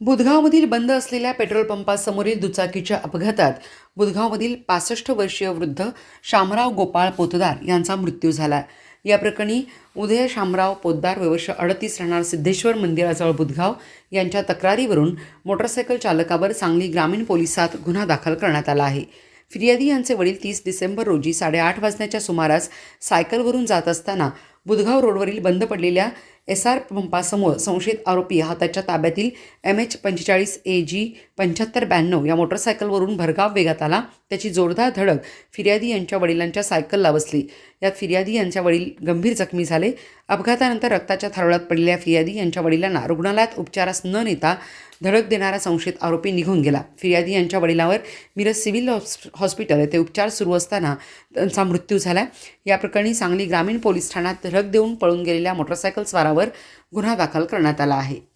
बुधगावमधील बंद असलेल्या पेट्रोल पंपासमोरील दुचाकीच्या अपघातात बुधगावमधील पासष्ट वर्षीय वृद्ध शामराव गोपाळ पोतदार यांचा मृत्यू झाला. या प्रकरणी उदय शामराव पोतदार वयवर्ष अडतीस राहणार सिद्धेश्वर मंदिराजवळ बुधगाव यांच्या तक्रारीवरून मोटरसायकल चालकावर सांगली ग्रामीण पोलिसात गुन्हा दाखल करण्यात आला आहे. फिर्यादी यांचे वडील तीस डिसेंबर रोजी साडेआठ वाजण्याच्या सुमारास सायकलवरून जात असताना बुधगाव रोडवरील बंद पडलेल्या एस आर पंपासमोर संशयित आरोपी हा त्याच्या ताब्यातील एम एच पंचेचाळीस ए जी पंच्याहत्तर ब्याण्णव या मोटरसायकलवरून भरगाव वेगात आला. त्याची जोरदार धडक फिर्यादी यांच्या वडिलांच्या सायकलला बसली. यात फिर्यादी यांच्या वडील गंभीर जखमी झाले. अपघातानंतर रक्ताच्या थारोळ्यात पडलेल्या फिर्यादी यांच्या वडिलांना रुग्णालयात उपचारास न नेता धडक देणारा संशयित आरोपी निघून गेला. फिर्यादी यांच्या वडिलांवर मिरज सिव्हिल हॉस्पिटल येथे उपचार सुरू असताना त्यांचा मृत्यू झाला. या प्रकरणी सांगली ग्रामीण पोलीस ठाण्यात धडक देऊन पळून गेलेल्या मोटरसायकल स्वारावर गुन्हा दाखल करण्यात आला आहे.